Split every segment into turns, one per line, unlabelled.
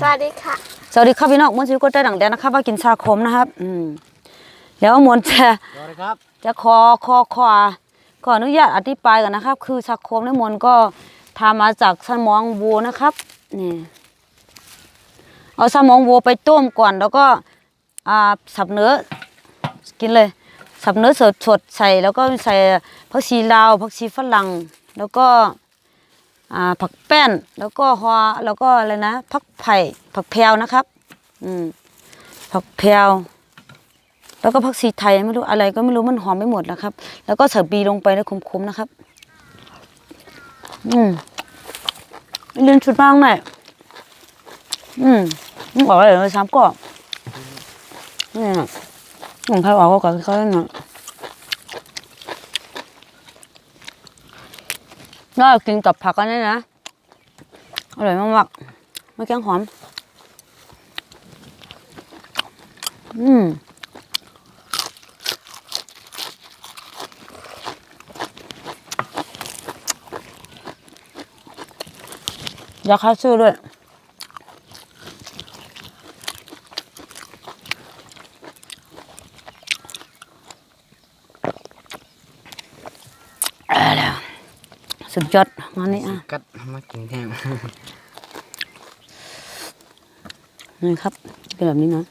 สวัสดีค่ะ
สวัสดีครับพี่น้องมวนชิวก็ได้ดังแดนนะครับว่ากินชาคมนะครับ อืมแล้วมวนจะ
สวัสดีครับ
จะขอขอขอขออนุญาตอธิบายกันนะครับ คือชาคมในมวนก็ทำมาจากสมองวัวนะครับนี่เอาสมองวัวไปต้มก่อนแล้วก็อ่าสับเนื้อกินเลย สับเนื้อสดสดๆใส่แล้วก็ใส่ผักชีลาวผักชีฝรั่งแล้วก็อ่า ผักแป้นแล้วก็ฮอแล้วก็อะไรนะผักไผ่ผักแพรวนะครับ อืมผักแพรวแล้วก็ผักชีไทยไม่รู้อะไรก็ไม่รู้มันหอมไม่หมดนะครับ แล้วก็ใส่บีลงไปในคุ้มๆนะครับ อืมเรียนชุดบ้างหน่อยอืมออกอะไรเลยซ้ำก็นี่นะผมใครออกก็กับเขาเนา น่ากินกับผักกันนี่นะ อร่อยมากๆไม่แกงหอม อืมอยากคาซื้อด้วย เอาแล้ว สุดยอดงานนี้อะ
กัดมากินแห้ง
นี่ครับ เป็นแบบนี้นะ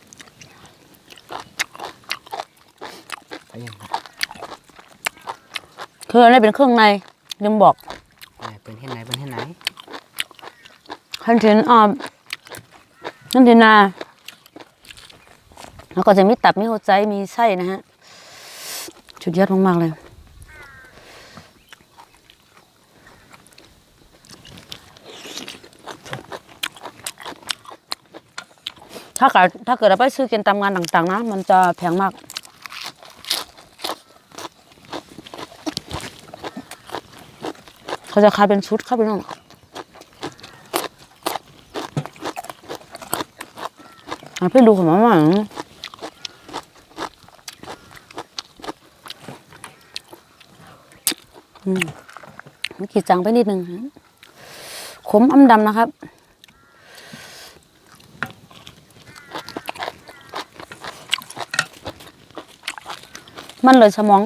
ไปยังครับ
คืออะไรเป็นเครื่องในลืมบอก
ไหนเป็นที่ไหนเป็นที่ไหน
คันเทนอ่านั่นเดนาแล้วก็จะมีตับมีหัวใจมีไส้นะฮะสุดยอดมากๆเลย ถ้าเกิดถ้าเกิดเราไปซื้อกินตามงานต่างๆนะมันจะแพงมาก เขาจะขายเป็นชุดครับพี่น้องอะพี่ดูของมาม่าหน่อยอืมกีดจังไปนิดนึงขมอำดำนะครับ มันเลยสมอง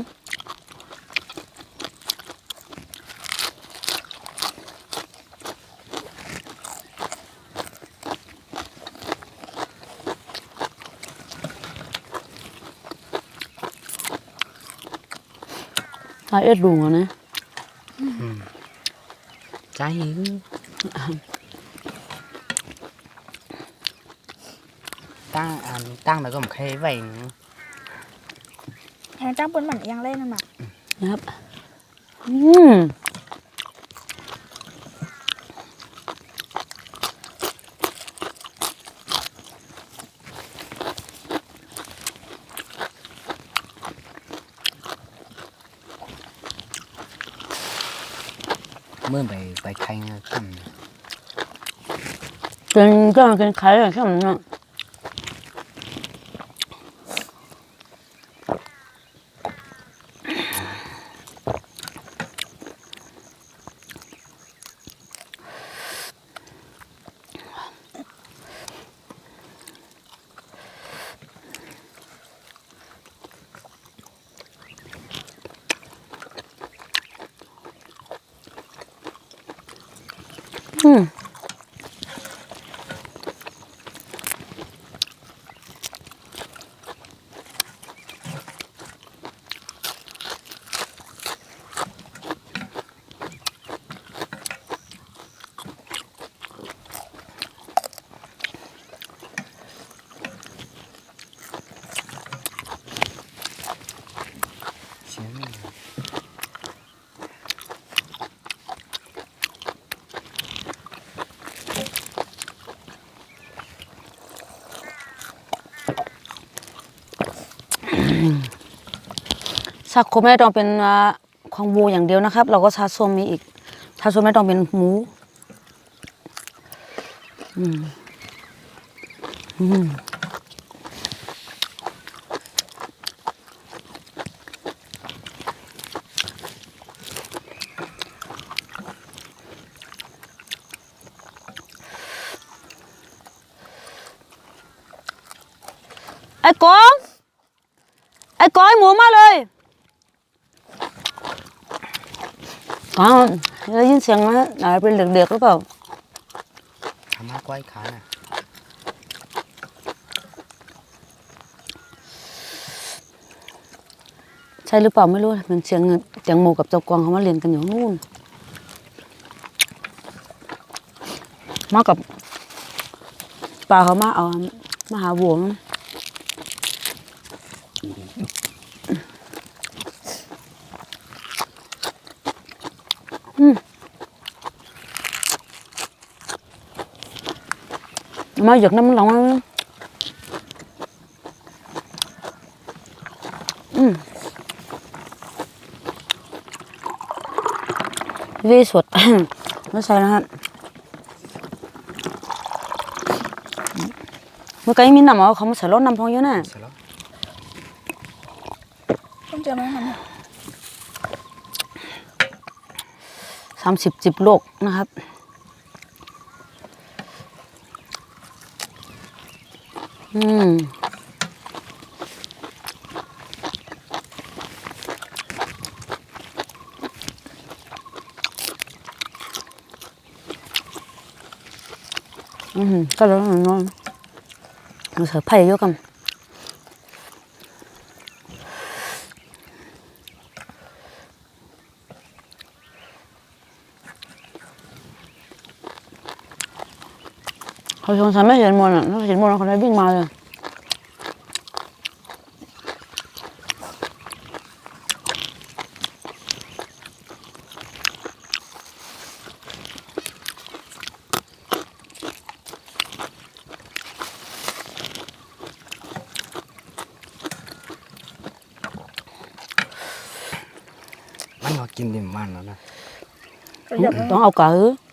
ถ้าเอ็ดลุงอนะ
ใจหิวตั้งอันตั้งแล้วก็ผมเคยไว้ นะ
แทนจ้างปืนเหมือนยังเล่นนะหมา
นะครับ อืม
เมื่อไปไปใครเงี้ยขึ้น
เป็นก็เป็นไข่อะไรแค่นั้น น ชาโคแม่ไดองเป็นของบูอย่างเดียวนะครับ เราก็ชาส้มมีอีก ชาส้มไม่ดองเป็นหมูอืมอืมไอ้กองไอ้กองหมูมาเลย กองได้ยินเสียงนะอะไรเป็นเด็กๆหรือเปล่า
ทำมาก้อยขาน่ะ
ใช่หรือเปล่าไม่รู้มันเสียงเงินเสียงหมูกับเจ้ากวางเขามาเรียนกันอยู่นู่นมากับปลาเขามาเอามาหาวัวมั้งอืมเอา มาหยกน้ำมันหลังมาอืมวีสดไม่ใช่นะฮะเมื่อกี้มีน้ำเอาเขามาใส่รถน้ำพองเยอะน่ะ
เสร็จแล้ว
ต้มเจอไหมมัน
สามสิบจิบโลกนะครับ อืมอืมก็แล้วนอนเราใส่ไผ่เยอะกัน เขาสงสัยไม่เห็นมนต์อะถ้าเห็นมนต์เขาได้วิ่งมาเลย
มันก็กินดิมมันแล้วนะ
ก็เยอะ
ต้องเอากะหืออื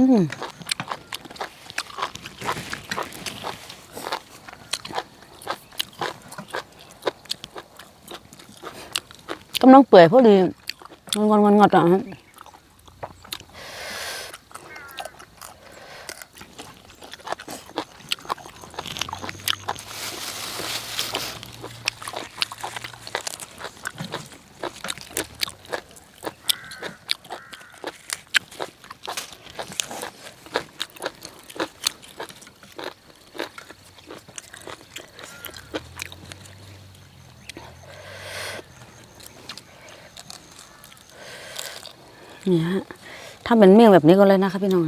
กำลังเปื่อยพอดีงอนงอนงอดอะ เนี่ยฮะถ้าเป็นเมี่ยงแบบนี้ก็เลยนะคะพี่น้อง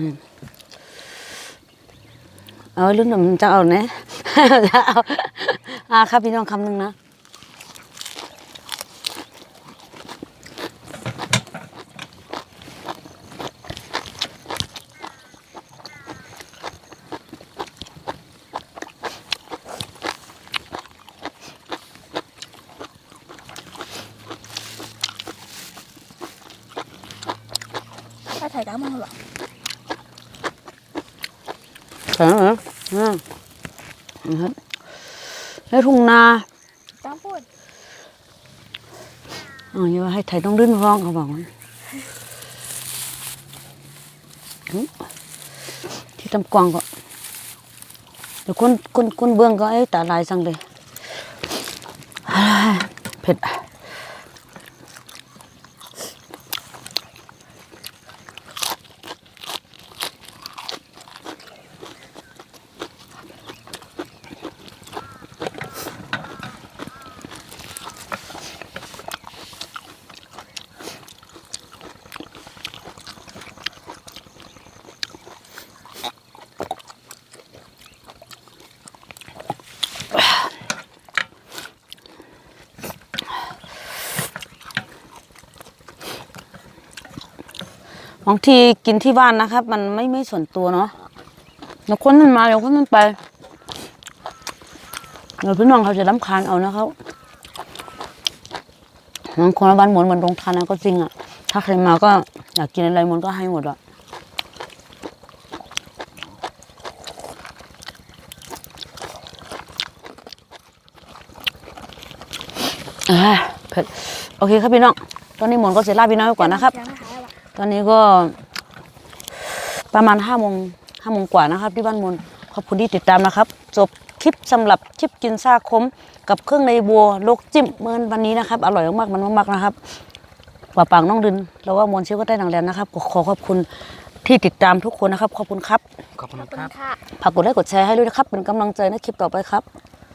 เอารุ่นหนุ่มจะเอาเนี่ยจะเอาอ่าครับพี่น้องคำหนึ่งนะ
ถ้าถ่ายก้ามันหรอ
ใช่ไหมอ่านะครับแล้วทุ่งนา
จ้าพูด
อ๋ออย่าให้ไทยต้องรื่นร้องเขาบอกว่าอืมที่ตำกวางก็เดี๋ยวคนคนคนเบื้องก็ไอ้ตาลายจังเลยอ่าเผ็ด บางทีกินที่บ้านนะครับ มันไม่ไม่ส่วนตัวเนาะเดี๋ยวคนนั้นมาเดี๋ยวคนนั้นไปเดี๋ยวพี่น้องเขาจะรำคาญเอานะครับบางคนบ้านหมนเหมือนโรงทานนะก็จริงอะถ้าใครมาก็อยากกินอะไรมนก็ให้หมดอะเผ็ดโอเคครับพี่น้อง ตอนนี้หมนก็เสร็จลาพี่น้องก่อนนะครับ อนนี้ก็ประมาณห้าโมงห้าโมงกว่านะครับ ที่บ้านมนขอบคุณที่ติดตามนะครับ จบคลิปสำหรับคลิปกินซ่าคม กับเครื่องในบัวลวกจิ้มเมื่อวันนี้นะครับ อร่อยมากๆมันมากๆนะครับกว่าปากน้องดินแล้วว่ามนเชื่อก็ได้ดังแลนนะครับขอขอขอบคุณที่ติดตามทุกคนนะครับ ขอบคุณครับ
ขอบคุณ
ขอบคุ
ครั
ณ
บ
ค่ะ
ฝากกดไลค์กดแชร์ให้ด้วยนะครับ เป็นกำลังใจในคลิปต่อไปครับ